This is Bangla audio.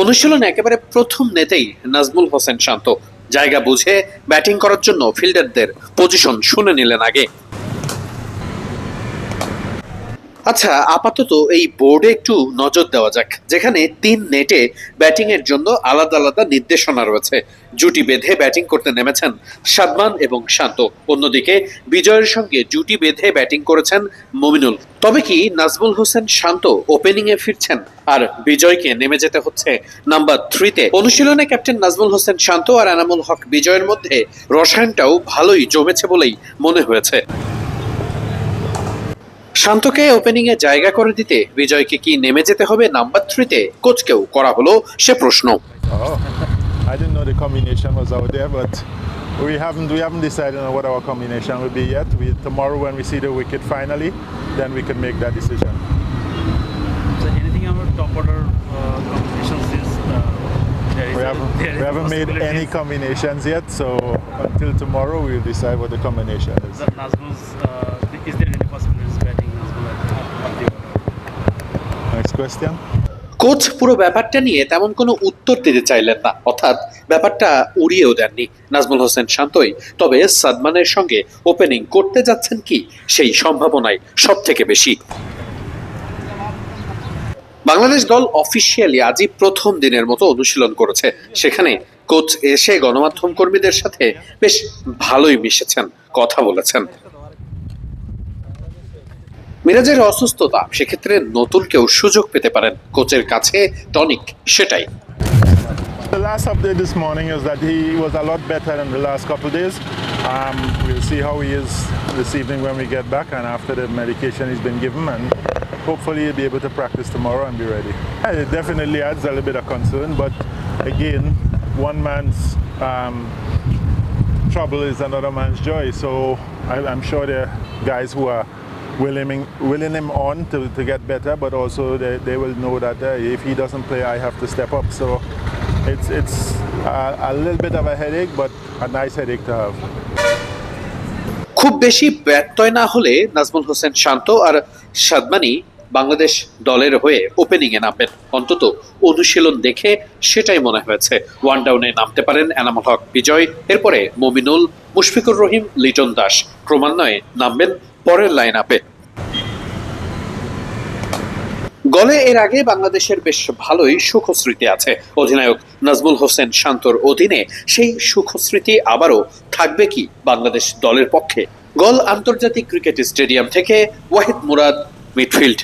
অনুশীলনে একেবারে প্রথম নেতেই নাজমুল হোসেন শান্ত। জায়গা বুঝে ব্যাটিং করার জন্য ফিল্ডারদের পজিশন শুনে নিলেন আগে। আচ্ছা আপাতত এই বোর্ডে একটু নজর দেওয়া যাক, যেখানে তিন নেটে ব্যাটিং এর জন্য আলাদা আলাদা নির্দেশনা রয়েছে। জুটি বেঁধে ব্যাটিং করতে নেমেছেন সাদমান এবং শান্ত। অন্যদিকে বিজয়ের সঙ্গে জুটি বেঁধে ব্যাটিং করেছেন মমিনুল। তবে কি নাজমুল হোসেন শান্ত ওপেনিং এ ফিরছেন? আর বিজয়কে নেমে যেতে হচ্ছে নাম্বার থ্রিতে। অনুশীলনে ক্যাপ্টেন নাজমুল হোসেন শান্ত আর এনামুল হক বিজয়ের মধ্যে রসায়নটাও ভালোই জমেছে বলেই মনে হয়েছে। শান্তকে ওপেনিং এ জায়গা করে দিতে বিজয়কে কি নেমে যেতে হবে নাম্বার থ্রিতে কোচকেও করা হলো সে প্রশ্ন Oh, I didn't know the combination was out there, but we haven't we haven't decided on what our combination will be yet. We, tomorrow, when we see the wicket finally, then we can make that decision. So anything about top order uh, combinations is uh, there is We a- haven't there we haven't made any combinations yet, so until tomorrow we'll decide what the combination is. uh, is there question. Coach, পুরো ব্যাপারটা নিয়ে তেমন কোনো উত্তর দিতে চাইলেন না। অর্থাৎ ব্যাপারটা উড়িয়েও দেননি নাজমুল হোসেন শান্তই। তবে সাদমানের সঙ্গে ওপেনিং করতে যাচ্ছেন কি? সেই সম্ভাবনাই সব থেকে বেশি। বাংলাদেশ দল অফিসিয়ালি আজই প্রথম দিনের মতো অনুশীলন করেছে। সেখানে কোচ এসে গণমাধ্যম কর্মীদের সাথে বেশ ভালোই মিশেছেন, কথা বলেছেন। মিরাজের অসুস্থতা সেক্ষেত্রে নতুন কেউ সুযোগ পেতে পারেন কোচের কাছে টনিক সেটাই The last update this morning is that he was a lot better than the last couple of days. Um, we'll see how he is this evening when we get back and after the medication he's been given, and hopefully he'll be able to practice tomorrow and be ready. Yeah, it definitely adds a little bit of concern, but again, one man's um, trouble is another man's joy. So I, I'm sure there guys who are willing, willing him on to, to get better, but also they, they will know that uh, if he doesn't play, I have to step up. So it's, it's a, a little bit of a headache, but a nice headache to have. খুব বেশি ব্যত্যয় না হলে নাজমুল হোসেন শান্ত আর সাদমানি বাংলাদেশ দলের হয়ে ওপেনিং এ নামবেন। অন্তত অনুশীলন দেখে সেটাই মনে হয়েছে। ওয়ান ডাউনে নামতে পারেন এনামুল হক, বিজয়। এরপরে মমিনুল, মুশফিকুর রহিম, লিটন দাস ক্রমান্বয়ে নামবেন পরের লাইন আপে গলে এর আগে বাংলাদেশের বেশ ভালোই সুখস্মৃতি আছে। অধিনায়ক নাজমুল হোসেন শান্তর অধীনে সেই সুখস্মৃতি আবারও থাকবে কি বাংলাদেশ দলের পক্ষে? গল আন্তর্জাতিক ক্রিকেট স্টেডিয়াম থেকে ওয়াহিদ মুরাদ, মিডফিল্ড।